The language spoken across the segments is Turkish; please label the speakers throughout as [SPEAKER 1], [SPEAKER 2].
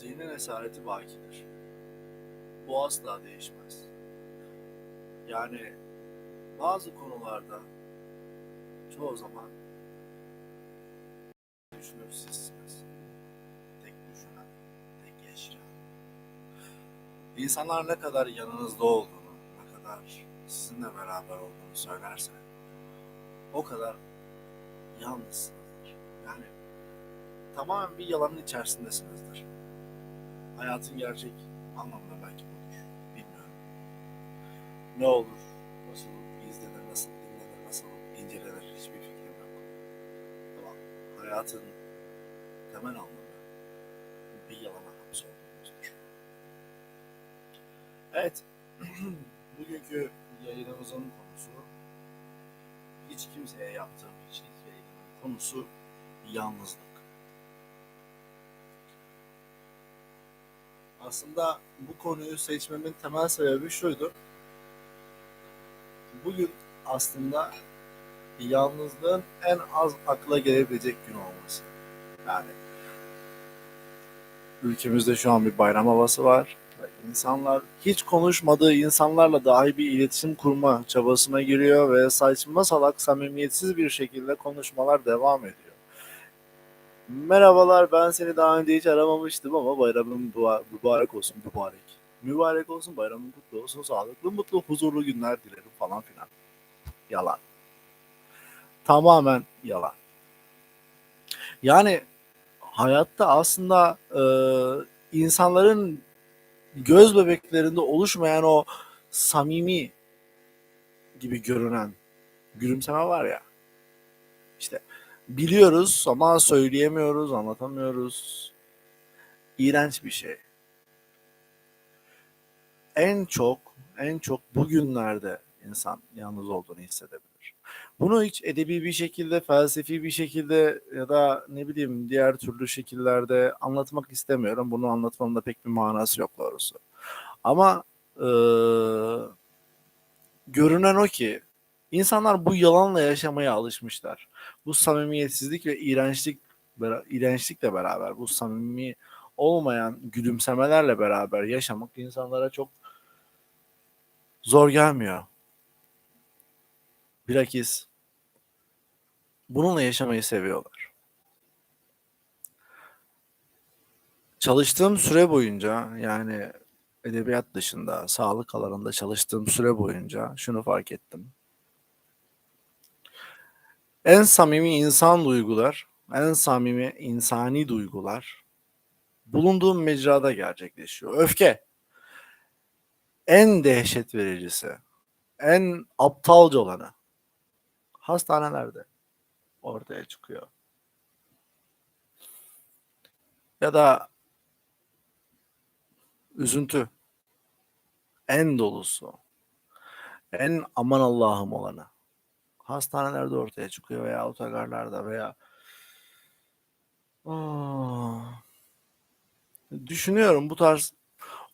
[SPEAKER 1] Zihnin esareti bakidir. Bu asla değişmez. Yani bazı konularda çoğu zaman düşünür sizsiniz. Tek düşünen, tek yaşayan. İnsanlar ne kadar yanınızda olduğunu, ne kadar sizinle beraber olduğunu söylerse o kadar yalnızsınızdır. Yani tamamen bir yalanın içerisindesinizdir. Hayatın gerçek anlamda belki budur. Bilmiyorum. Ne olur, nasıl izlenir, nasıl dinlenir, nasıl incelenir hiçbir fikrim yok. Ama hayatın temel anlamı bir yalana hapsolduğumuzdur. Evet, bugünkü yayınımızın konusu hiç kimseye yaptığım hiç yayınımın konusu yalnızlık. Aslında bu konuyu seçmemin temel sebebi şuydu. Bugün aslında yalnızlığın en az akla gelebilecek gün olması. Yani ülkemizde şu an bir bayram havası var. İnsanlar hiç konuşmadığı insanlarla dahi bir iletişim kurma çabasına giriyor ve saçma salak samimiyetsiz bir şekilde konuşmalar devam ediyor. Merhabalar ben seni daha önce hiç aramamıştım ama bayramın müba- mübarek olsun mübarek. Mübarek olsun bayramın kutlu olsun sağlıklı mutlu huzurlu günler dilerim falan filan. Yalan. Tamamen yalan. Yani hayatta aslında e, insanların göz bebeklerinde oluşmayan o samimi gibi görünen gülümseme var ya. Biliyoruz ama söyleyemiyoruz, anlatamıyoruz. İğrenç bir şey. En çok, en çok bugünlerde insan yalnız olduğunu hissedebilir. Bunu hiç edebi bir şekilde, felsefi bir şekilde ya da ne bileyim diğer türlü şekillerde anlatmak istemiyorum. Bunu anlatmanın da pek bir manası yok doğrusu. Ama eee, görünen o ki insanlar bu yalanla yaşamaya alışmışlar. Bu samimiyetsizlik ve iğrençlik iğrençlikle beraber bu samimi olmayan gülümsemelerle beraber yaşamak insanlara çok zor gelmiyor. Bilakis bununla yaşamayı seviyorlar. Çalıştığım süre boyunca yani edebiyat dışında sağlık alanında çalıştığım süre boyunca şunu fark ettim. En samimi insan duygular, en samimi insani duygular bulunduğum mecrada gerçekleşiyor. Öfke en dehşet vericisi, en aptalca olanı hastanelerde ortaya çıkıyor. Ya da üzüntü en dolusu, en aman Allah'ım olanı hastanelerde ortaya çıkıyor veya otogarlarda veya düşünüyorum bu tarz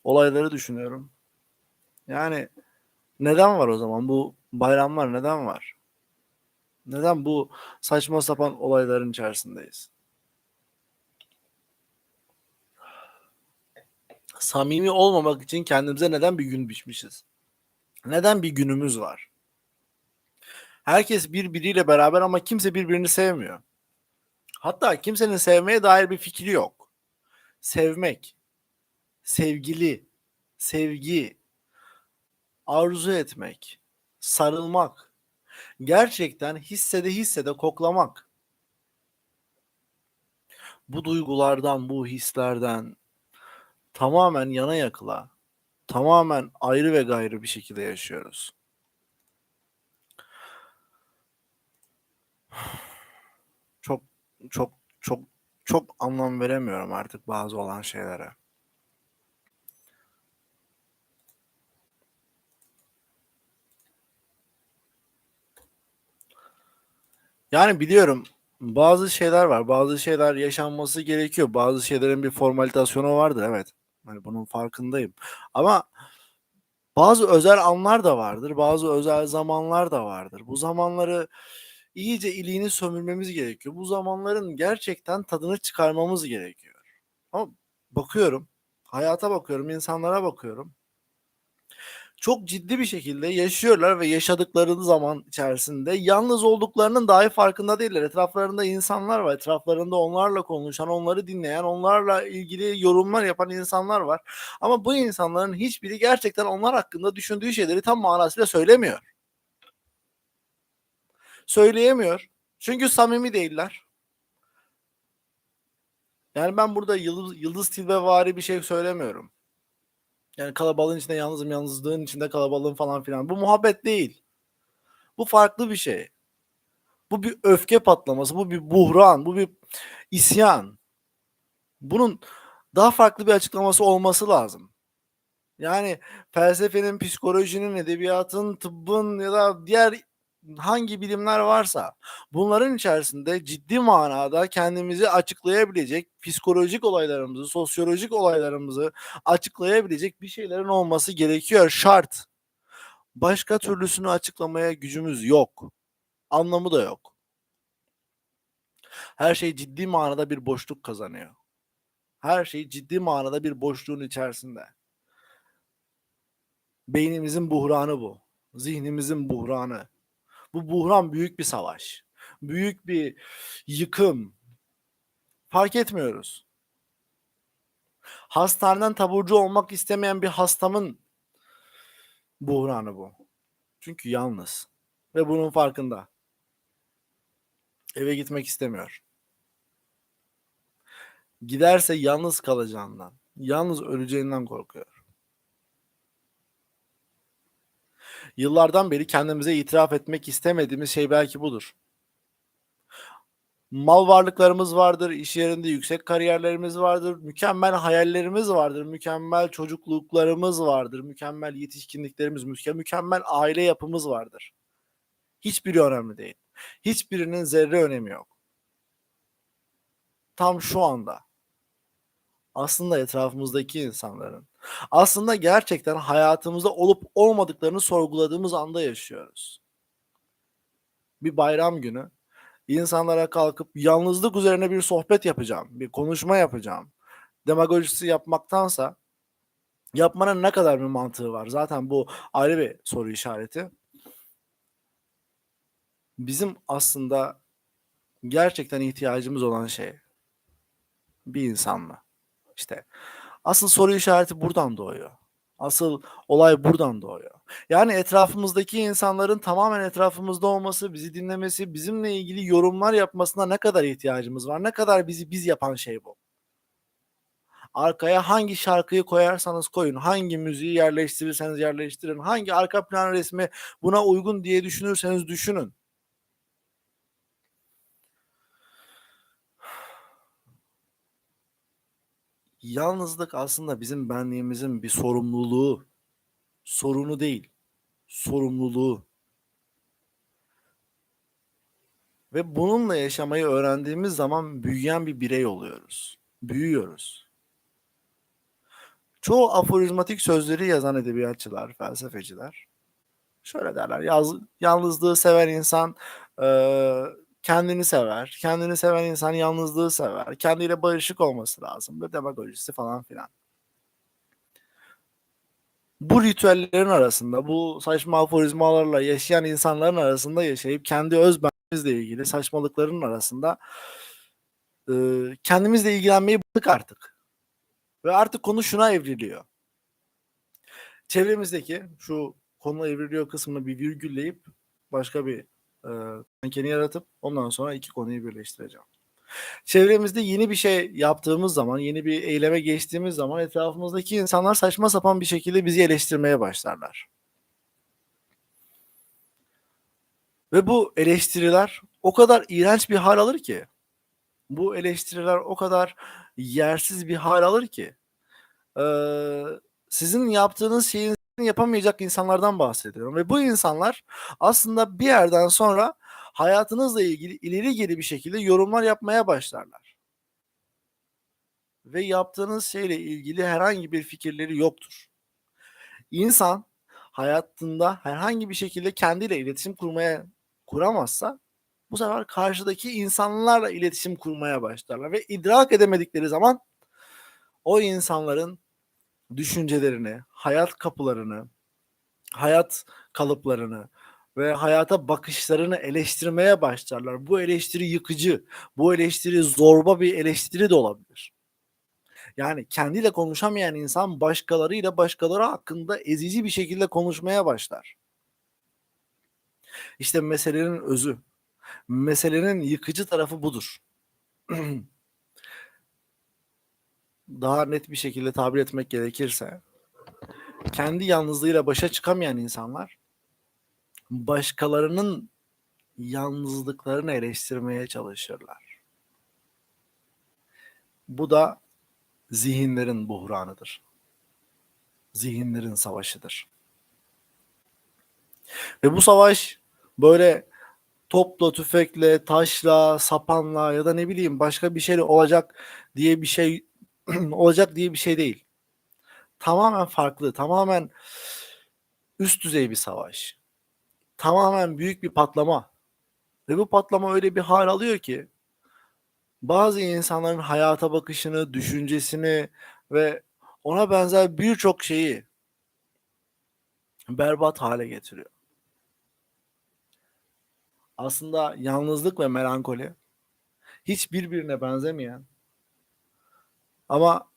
[SPEAKER 1] olayları düşünüyorum. Yani neden var o zaman bu bayramlar neden var? Neden bu saçma sapan olayların içerisindeyiz? Samimi olmamak için kendimize neden bir gün biçmişiz? Neden bir günümüz var? Herkes birbiriyle beraber ama kimse birbirini sevmiyor. Hatta kimsenin sevmeye dair bir fikri yok. Sevmek, sevgili, sevgi, arzu etmek, sarılmak, gerçekten hissede hissede koklamak. Bu duygulardan, bu hislerden tamamen yana yakıla, tamamen ayrı ve gayrı bir şekilde yaşıyoruz. Çok çok çok çok anlam veremiyorum artık bazı olan şeylere. Yani biliyorum bazı şeyler var. Bazı şeyler yaşanması gerekiyor. Bazı şeylerin bir formalitasyonu vardır evet. Hani bunun farkındayım. Ama bazı özel anlar da vardır. Bazı özel zamanlar da vardır. Bu zamanları iyice iliğini sömürmemiz gerekiyor. Bu zamanların gerçekten tadını çıkarmamız gerekiyor. Ama bakıyorum. Hayata bakıyorum, insanlara bakıyorum. Çok ciddi bir şekilde yaşıyorlar ve yaşadıkları zaman içerisinde yalnız olduklarının dahi farkında değiller. Etraflarında insanlar var. Etraflarında onlarla konuşan, onları dinleyen, onlarla ilgili yorumlar yapan insanlar var. Ama bu insanların hiçbiri gerçekten onlar hakkında düşündüğü şeyleri tam manasıyla söylemiyor. Söyleyemiyor. Çünkü samimi değiller. Yani ben burada Yıldız, Yıldız Tilbevari bir şey söylemiyorum. Yani kalabalığın içinde yalnızım, yalnızlığın içinde kalabalığın falan filan. Bu muhabbet değil. Bu farklı bir şey. Bu bir öfke patlaması, bu bir buhran, bu bir isyan. Bunun daha farklı bir açıklaması olması lazım. Yani felsefenin, psikolojinin, edebiyatın, tıbbın ya da diğer hangi bilimler varsa bunların içerisinde ciddi manada kendimizi açıklayabilecek psikolojik olaylarımızı, sosyolojik olaylarımızı açıklayabilecek bir şeylerin olması gerekiyor. Şart. Başka türlüsünü açıklamaya gücümüz yok. Anlamı da yok. Her şey ciddi manada bir boşluk kazanıyor. Her şey ciddi manada bir boşluğun içerisinde. Beynimizin buhranı bu. Zihnimizin buhranı. Bu buhran büyük bir savaş. Büyük bir yıkım. Fark etmiyoruz. Hastaneden taburcu olmak istemeyen bir hastamın buhranı bu. Çünkü yalnız ve bunun farkında. Eve gitmek istemiyor. Giderse yalnız kalacağından, yalnız öleceğinden korkuyor. Yıllardan beri kendimize itiraf etmek istemediğimiz şey belki budur. Mal varlıklarımız vardır, iş yerinde yüksek kariyerlerimiz vardır, mükemmel hayallerimiz vardır, mükemmel çocukluklarımız vardır, mükemmel yetişkinliklerimiz, mükemmel aile yapımız vardır. Hiçbiri önemli değil. Hiçbirinin zerre önemi yok. Tam şu anda aslında etrafımızdaki insanların aslında gerçekten hayatımızda olup olmadıklarını sorguladığımız anda yaşıyoruz. Bir bayram günü insanlara kalkıp yalnızlık üzerine bir sohbet yapacağım, bir konuşma yapacağım. Demagojisi yapmaktansa yapmanın ne kadar bir mantığı var? Zaten bu ayrı bir soru işareti. Bizim aslında gerçekten ihtiyacımız olan şey bir insan mı? İşte asıl soru işareti buradan doğuyor. Asıl olay buradan doğuyor. Yani etrafımızdaki insanların tamamen etrafımızda olması, bizi dinlemesi, bizimle ilgili yorumlar yapmasına ne kadar ihtiyacımız var? Ne kadar bizi biz yapan şey bu? Arkaya hangi şarkıyı koyarsanız koyun, hangi müziği yerleştirirseniz yerleştirin, hangi arka plan resmi buna uygun diye düşünürseniz düşünün. Yalnızlık aslında bizim benliğimizin bir sorumluluğu. Sorunu değil, sorumluluğu. Ve bununla yaşamayı öğrendiğimiz zaman büyüyen bir birey oluyoruz. Büyüyoruz. Çoğu aforizmatik sözleri yazan edebiyatçılar, felsefeciler şöyle derler. Yaz, yalnızlığı seven insan e, kendini sever. Kendini seven insan yalnızlığı sever. Kendiyle barışık olması lazım. Ve demagojisi falan filan. Bu ritüellerin arasında, bu saçma aforizmalarla yaşayan insanların arasında yaşayıp kendi öz benimizle ilgili saçmalıkların arasında kendimizle ilgilenmeyi bıraktık artık. Ve artık konu şuna evriliyor. Çevremizdeki şu konu evriliyor kısmını bir virgülleyip başka bir e, mankeni yaratıp ondan sonra iki konuyu birleştireceğim. Çevremizde yeni bir şey yaptığımız zaman, yeni bir eyleme geçtiğimiz zaman etrafımızdaki insanlar saçma sapan bir şekilde bizi eleştirmeye başlarlar. Ve bu eleştiriler o kadar iğrenç bir hal alır ki, bu eleştiriler o kadar yersiz bir hal alır ki, sizin yaptığınız şeyin yapamayacak insanlardan bahsediyorum. Ve bu insanlar aslında bir yerden sonra hayatınızla ilgili ileri geri bir şekilde yorumlar yapmaya başlarlar. Ve yaptığınız şeyle ilgili herhangi bir fikirleri yoktur. İnsan hayatında herhangi bir şekilde kendiyle iletişim kurmaya kuramazsa bu sefer karşıdaki insanlarla iletişim kurmaya başlarlar ve idrak edemedikleri zaman o insanların düşüncelerini, hayat kapılarını, hayat kalıplarını ve hayata bakışlarını eleştirmeye başlarlar. Bu eleştiri yıkıcı, bu eleştiri zorba bir eleştiri de olabilir. Yani kendiyle konuşamayan insan başkalarıyla başkaları hakkında ezici bir şekilde konuşmaya başlar. İşte meselenin özü, meselenin yıkıcı tarafı budur. Daha net bir şekilde tabir etmek gerekirse, kendi yalnızlığıyla başa çıkamayan insanlar başkalarının yalnızlıklarını eleştirmeye çalışırlar. Bu da zihinlerin buhranıdır. Zihinlerin savaşıdır. Ve bu savaş böyle topla, tüfekle, taşla, sapanla ya da ne bileyim başka bir şeyle olacak diye bir şey olacak diye bir şey değil. Tamamen farklı, tamamen üst düzey bir savaş. Tamamen büyük bir patlama. Ve bu patlama öyle bir hal alıyor ki bazı insanların hayata bakışını, düşüncesini ve ona benzer birçok şeyi berbat hale getiriyor. Aslında yalnızlık ve melankoli hiç birbirine benzemeyen ama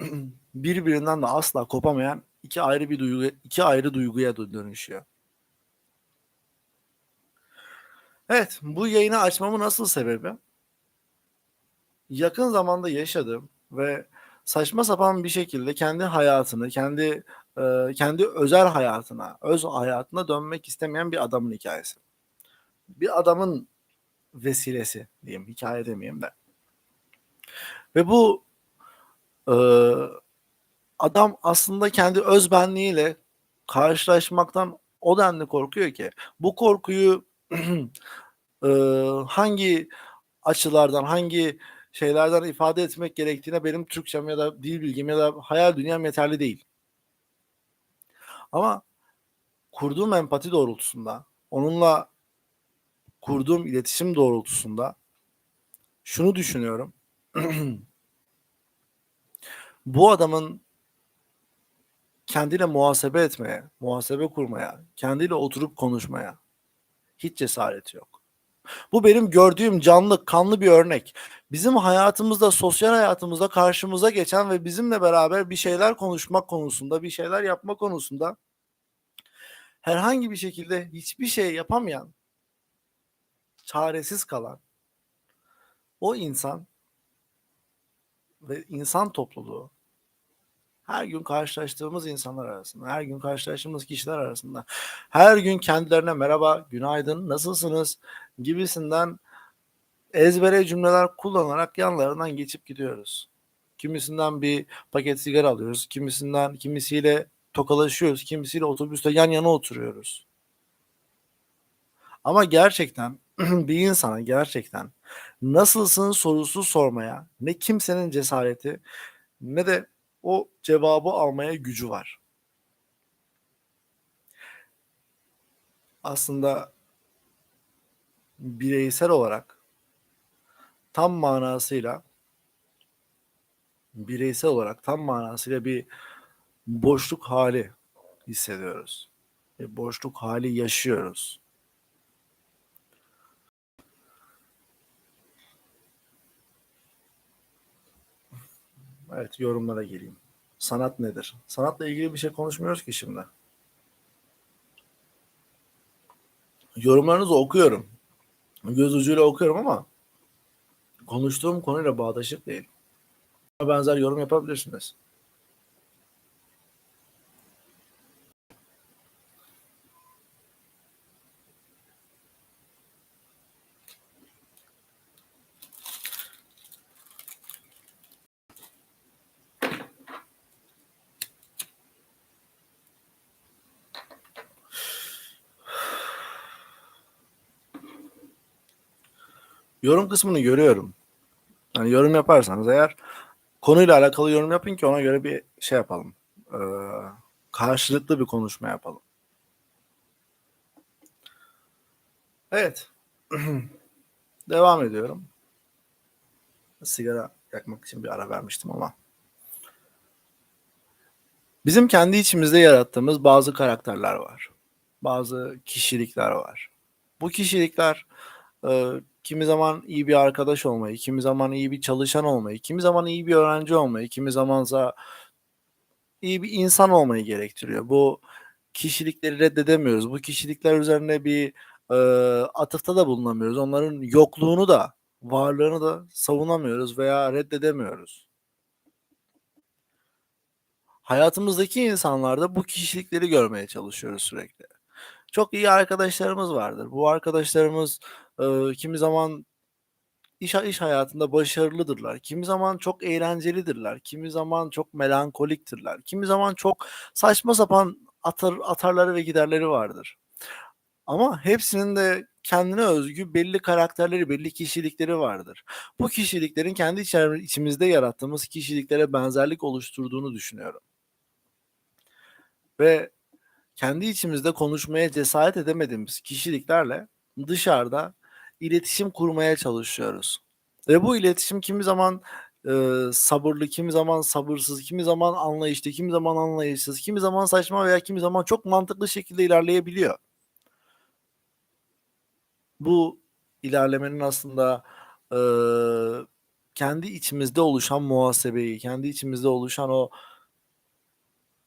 [SPEAKER 1] birbirinden de asla kopamayan iki ayrı bir duygu, iki ayrı duyguya dönüşüyor. Evet, bu yayını açmamın nasıl sebebi? Yakın zamanda yaşadığım ve saçma sapan bir şekilde kendi hayatını, kendi e, kendi özel hayatına, öz hayatına dönmek istemeyen bir adamın hikayesi. Bir adamın vesilesi diyeyim, hikaye demeyeyim de. Ve bu e, adam aslında kendi öz benliğiyle karşılaşmaktan o denli korkuyor ki bu korkuyu e, hangi açılardan, hangi şeylerden ifade etmek gerektiğine benim Türkçem ya da dil bilgim ya da hayal dünyam yeterli değil. Ama kurduğum empati doğrultusunda, onunla kurduğum iletişim doğrultusunda şunu düşünüyorum. Bu adamın kendiyle muhasebe etmeye, muhasebe kurmaya, kendiyle oturup konuşmaya hiç cesareti yok. Bu benim gördüğüm canlı, kanlı bir örnek. Bizim hayatımızda, sosyal hayatımızda karşımıza geçen ve bizimle beraber bir şeyler konuşmak konusunda, bir şeyler yapma konusunda herhangi bir şekilde hiçbir şey yapamayan, çaresiz kalan o insan ve insan topluluğu her gün karşılaştığımız insanlar arasında, her gün karşılaştığımız kişiler arasında, her gün kendilerine merhaba, günaydın, nasılsınız gibisinden ezbere cümleler kullanarak yanlarından geçip gidiyoruz. Kimisinden bir paket sigara alıyoruz, kimisinden kimisiyle tokalaşıyoruz, kimisiyle otobüste yan yana oturuyoruz. Ama gerçekten bir insana gerçekten nasılsın sorusu sormaya ne kimsenin cesareti ne de o cevabı almaya gücü var. Aslında bireysel olarak tam manasıyla bireysel olarak tam manasıyla bir boşluk hali hissediyoruz. Bir boşluk hali yaşıyoruz. Evet yorumlara geleyim. Sanat nedir? Sanatla ilgili bir şey konuşmuyoruz ki şimdi. Yorumlarınızı okuyorum. Göz ucuyla okuyorum ama konuştuğum konuyla bağdaşık değil. Benzer yorum yapabilirsiniz. Yorum kısmını görüyorum. Yani yorum yaparsanız eğer konuyla alakalı yorum yapın ki ona göre bir şey yapalım. Ee, karşılıklı bir konuşma yapalım. Evet. Devam ediyorum. Sigara yakmak için bir ara vermiştim ama Bizim kendi içimizde yarattığımız bazı karakterler var. Bazı kişilikler var. Bu kişilikler e, kimi zaman iyi bir arkadaş olmayı, kimi zaman iyi bir çalışan olmayı, kimi zaman iyi bir öğrenci olmayı, kimi zamansa iyi bir insan olmayı gerektiriyor. Bu kişilikleri reddedemiyoruz. Bu kişilikler üzerine bir e, atıfta da bulunamıyoruz. Onların yokluğunu da, varlığını da savunamıyoruz veya reddedemiyoruz. Hayatımızdaki insanlarda bu kişilikleri görmeye çalışıyoruz sürekli. Çok iyi arkadaşlarımız vardır. Bu arkadaşlarımız e, kimi zaman iş iş hayatında başarılıdırlar. Kimi zaman çok eğlencelidirler. Kimi zaman çok melankoliktirler. Kimi zaman çok saçma sapan atar, atarları ve giderleri vardır. Ama hepsinin de kendine özgü belli karakterleri, belli kişilikleri vardır. Bu kişiliklerin kendi içimizde yarattığımız kişiliklere benzerlik oluşturduğunu düşünüyorum. Ve kendi içimizde konuşmaya cesaret edemediğimiz kişiliklerle dışarıda iletişim kurmaya çalışıyoruz. Ve bu iletişim kimi zaman e, sabırlı, kimi zaman sabırsız, kimi zaman anlayışlı, kimi zaman anlayışsız, kimi zaman saçma veya kimi zaman çok mantıklı şekilde ilerleyebiliyor. Bu ilerlemenin aslında e, kendi içimizde oluşan muhasebeyi, kendi içimizde oluşan o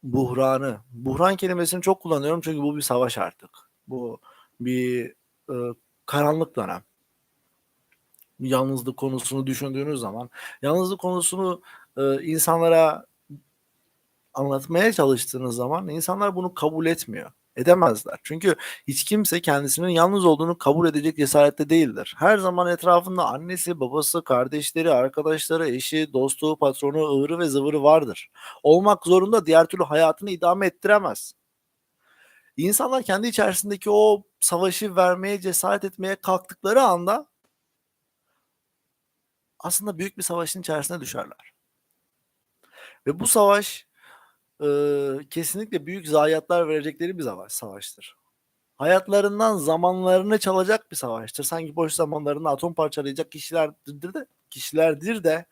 [SPEAKER 1] buhranı, buhran kelimesini çok kullanıyorum çünkü bu bir savaş artık. Bu bir e, karanlık dönem. Yalnızlık konusunu düşündüğünüz zaman, yalnızlık konusunu e, insanlara anlatmaya çalıştığınız zaman insanlar bunu kabul etmiyor. Edemezler. Çünkü hiç kimse kendisinin yalnız olduğunu kabul edecek cesarette değildir. Her zaman etrafında annesi, babası, kardeşleri, arkadaşları, eşi, dostu, patronu, ıvırı ve zıvırı vardır. Olmak zorunda diğer türlü hayatını idame ettiremez. İnsanlar kendi içerisindeki o savaşı vermeye cesaret etmeye kalktıkları anda aslında büyük bir savaşın içerisine düşerler. Ve bu savaş e, kesinlikle büyük zayiatlar verecekleri bir savaş, savaştır. Hayatlarından zamanlarını çalacak bir savaştır. Sanki boş zamanlarını atom parçalayacak kişilerdir de kişilerdir de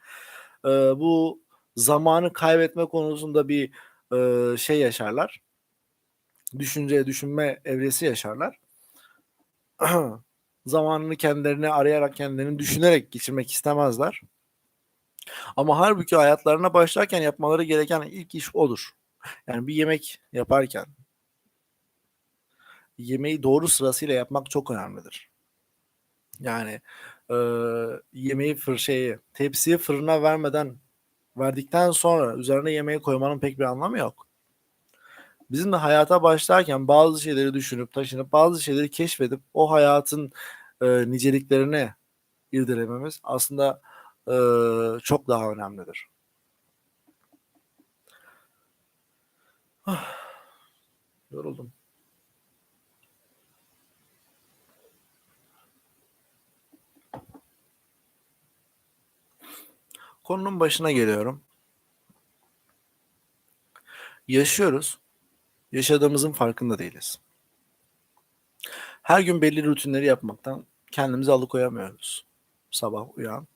[SPEAKER 1] e, bu zamanı kaybetme konusunda bir e, şey yaşarlar. Düşünce, düşünme evresi yaşarlar. Zamanını kendilerini arayarak, kendilerini düşünerek geçirmek istemezler. Ama halbuki hayatlarına başlarken yapmaları gereken ilk iş odur. Yani bir yemek yaparken yemeği doğru sırasıyla yapmak çok önemlidir. Yani e, yemeği fır şeyi, tepsiyi fırına vermeden verdikten sonra üzerine yemeği koymanın pek bir anlamı yok. Bizim de hayata başlarken bazı şeyleri düşünüp taşınıp bazı şeyleri keşfedip o hayatın e, niceliklerini irdelememiz aslında e, çok daha önemlidir. Ah, yoruldum. Konunun başına geliyorum. Yaşıyoruz. Yaşadığımızın farkında değiliz. Her gün belli rutinleri yapmaktan kendimizi alıkoyamıyoruz. Sabah uyan,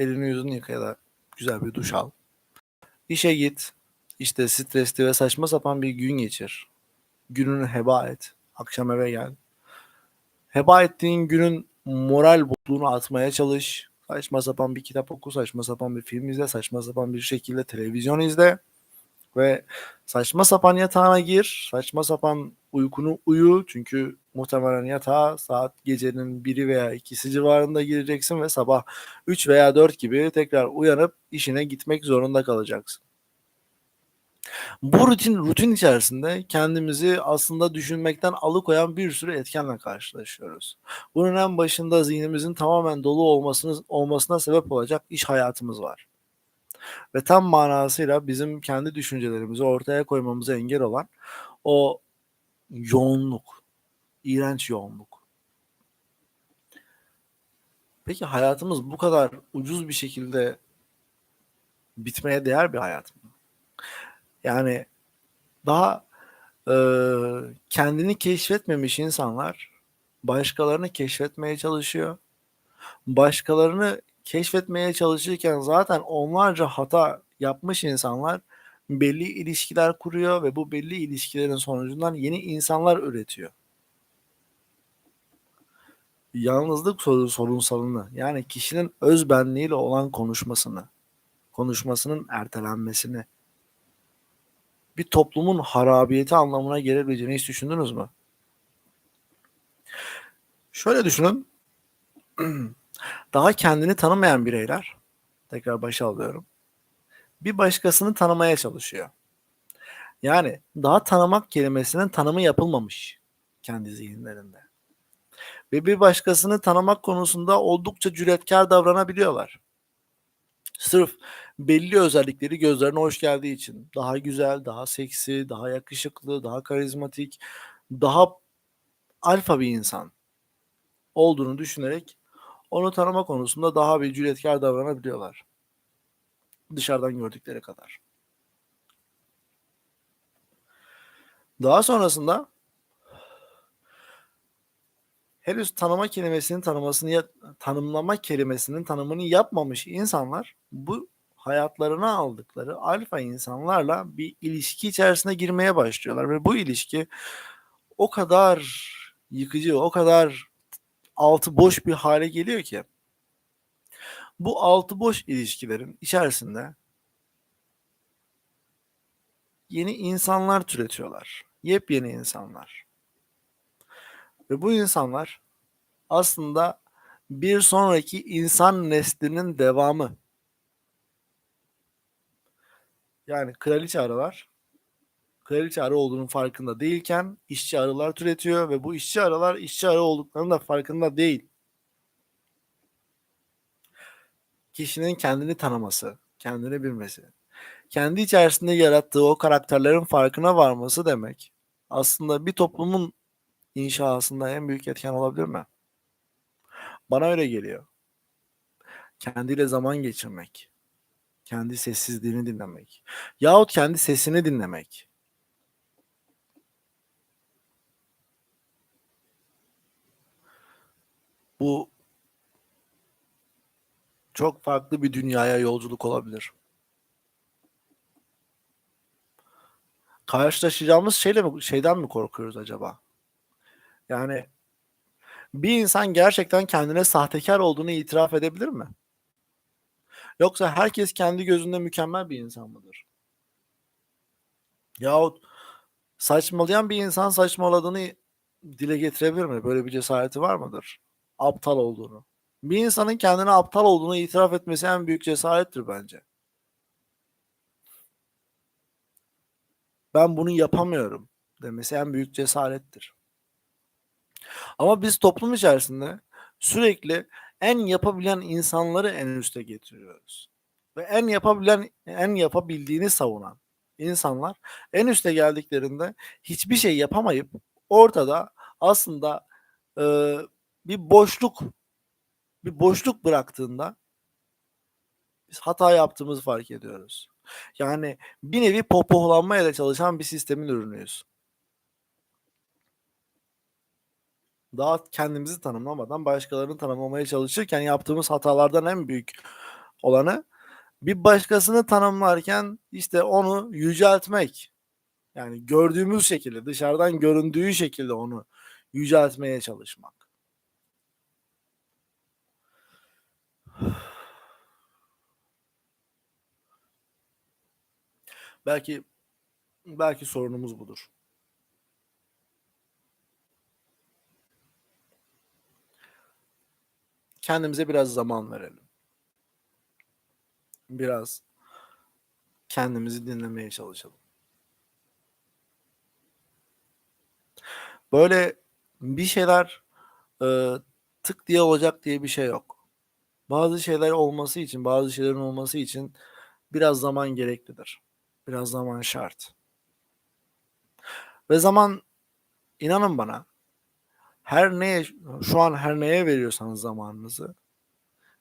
[SPEAKER 1] elini yüzünü yıka ya da güzel bir duş al. İşe git, işte stresli ve saçma sapan bir gün geçir. Gününü heba et. Akşam eve gel. Heba ettiğin günün moral bozukluğunu atmaya çalış. Saçma sapan bir kitap oku, saçma sapan bir film izle, saçma sapan bir şekilde televizyon izle. Ve saçma sapan yatağına gir, saçma sapan uykunu uyu. Çünkü muhtemelen yatağa saat gecenin biri veya ikisi civarında gireceksin ve sabah 3 veya 4 gibi tekrar uyanıp işine gitmek zorunda kalacaksın. Bu rutin rutin içerisinde kendimizi aslında düşünmekten alıkoyan bir sürü etkenle karşılaşıyoruz. Bunun en başında zihnimizin tamamen dolu olmasını, olmasına sebep olacak iş hayatımız var. Ve tam manasıyla bizim kendi düşüncelerimizi ortaya koymamıza engel olan o yoğunluk, iğrenç yoğunluk. Peki hayatımız bu kadar ucuz bir şekilde bitmeye değer bir hayat mı? Yani daha e, kendini keşfetmemiş insanlar başkalarını keşfetmeye çalışıyor. Başkalarını keşfetmeye çalışırken zaten onlarca hata yapmış insanlar belli ilişkiler kuruyor ve bu belli ilişkilerin sonucundan yeni insanlar üretiyor. Yalnızlık sorun sorunsalını yani kişinin öz benliğiyle olan konuşmasını, konuşmasının ertelenmesini bir toplumun harabiyeti anlamına gelebileceğini hiç düşündünüz mü? Şöyle düşünün. Daha kendini tanımayan bireyler, tekrar başa alıyorum. Bir başkasını tanımaya çalışıyor. Yani daha tanımak kelimesinin tanımı yapılmamış kendi zihinlerinde. Ve bir başkasını tanımak konusunda oldukça cüretkar davranabiliyorlar. Sırf belli özellikleri gözlerine hoş geldiği için daha güzel, daha seksi, daha yakışıklı, daha karizmatik, daha alfa bir insan olduğunu düşünerek onu tanıma konusunda daha bir cüretkar davranabiliyorlar. Dışarıdan gördükleri kadar. Daha sonrasında henüz tanıma kelimesinin tanımasını tanımlama kelimesinin tanımını yapmamış insanlar bu hayatlarına aldıkları alfa insanlarla bir ilişki içerisine girmeye başlıyorlar ve bu ilişki o kadar yıkıcı, o kadar altı boş bir hale geliyor ki bu altı boş ilişkilerin içerisinde yeni insanlar türetiyorlar. Yepyeni insanlar. Ve bu insanlar aslında bir sonraki insan neslinin devamı. Yani kraliçe arılar kraliçe arı olduğunun farkında değilken işçi arılar türetiyor ve bu işçi arılar işçi arı olduklarının da farkında değil. Kişinin kendini tanıması, kendini bilmesi, kendi içerisinde yarattığı o karakterlerin farkına varması demek aslında bir toplumun inşasında en büyük etken olabilir mi? Bana öyle geliyor. Kendiyle zaman geçirmek, kendi sessizliğini dinlemek yahut kendi sesini dinlemek. Bu çok farklı bir dünyaya yolculuk olabilir. Karşılaşacağımız şeyle mi, şeyden mi korkuyoruz acaba? Yani bir insan gerçekten kendine sahtekar olduğunu itiraf edebilir mi? Yoksa herkes kendi gözünde mükemmel bir insan mıdır? Yahut saçmalayan bir insan saçmaladığını dile getirebilir mi? Böyle bir cesareti var mıdır? Aptal olduğunu. Bir insanın kendine aptal olduğunu itiraf etmesi en büyük cesarettir bence. Ben bunu yapamıyorum demesi en büyük cesarettir. Ama biz toplum içerisinde sürekli en yapabilen insanları en üste getiriyoruz. Ve en yapabilen, en yapabildiğini savunan insanlar en üste geldiklerinde hiçbir şey yapamayıp ortada aslında e, bir boşluk bir boşluk bıraktığında biz hata yaptığımızı fark ediyoruz. Yani bir nevi pohpohlanmayla çalışan bir sistemin ürünüyüz. Daha kendimizi tanımlamadan başkalarını tanımlamaya çalışırken yaptığımız hatalardan en büyük olanı bir başkasını tanımlarken işte onu yüceltmek. Yani gördüğümüz şekilde, dışarıdan göründüğü şekilde onu yüceltmeye çalışmak. Belki belki sorunumuz budur. Kendimize biraz zaman verelim. Biraz kendimizi dinlemeye çalışalım. Böyle bir şeyler e, tık diye olacak diye bir şey yok. Bazı şeyler olması için, bazı şeylerin olması için biraz zaman gereklidir. Biraz zaman şart. Ve zaman inanın bana her neye şu an her neye veriyorsanız zamanınızı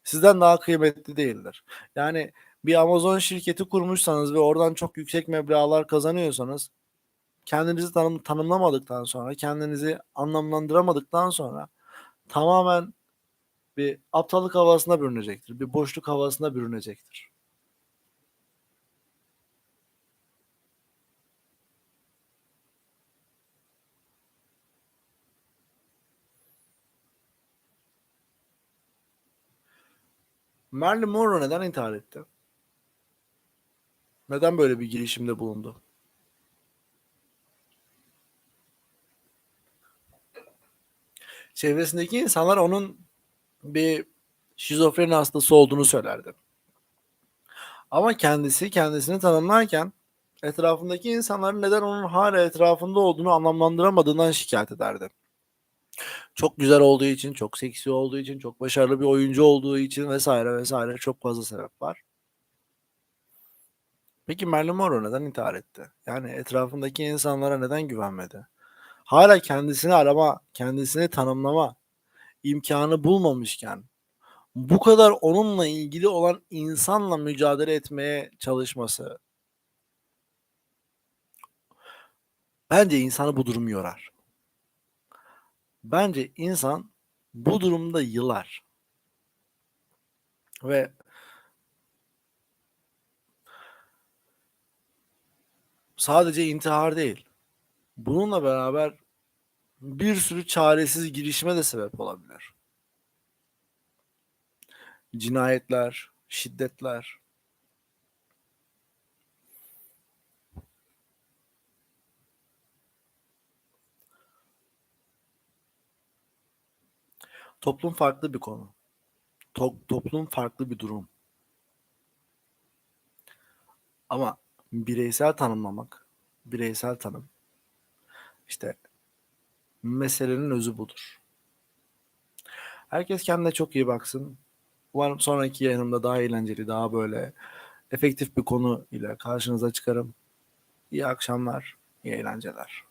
[SPEAKER 1] sizden daha kıymetli değildir. Yani bir Amazon şirketi kurmuşsanız ve oradan çok yüksek meblağlar kazanıyorsanız kendinizi tanım, tanımlamadıktan sonra, kendinizi anlamlandıramadıktan sonra tamamen bir aptallık havasına bürünecektir. Bir boşluk havasına bürünecektir. Marilyn Monroe neden intihar etti? Neden böyle bir girişimde bulundu? Çevresindeki insanlar onun bir şizofreni hastası olduğunu söylerdi. Ama kendisi kendisini tanımlarken etrafındaki insanların neden onun hala etrafında olduğunu anlamlandıramadığından şikayet ederdi. Çok güzel olduğu için, çok seksi olduğu için, çok başarılı bir oyuncu olduğu için vesaire vesaire çok fazla sebep var. Peki Marilyn Monroe neden intihar etti? Yani etrafındaki insanlara neden güvenmedi? Hala kendisini arama, kendisini tanımlama imkanı bulmamışken bu kadar onunla ilgili olan insanla mücadele etmeye çalışması bence insanı bu durum yorar. Bence insan bu durumda yılar. Ve sadece intihar değil. Bununla beraber bir sürü çaresiz girişime de sebep olabilir. Cinayetler, şiddetler. Toplum farklı bir konu. To- toplum farklı bir durum. Ama bireysel tanımlamak, bireysel tanım işte meselenin özü budur. Herkes kendine çok iyi baksın. Umarım sonraki yayınımda daha eğlenceli, daha böyle efektif bir konu ile karşınıza çıkarım. İyi akşamlar, iyi eğlenceler.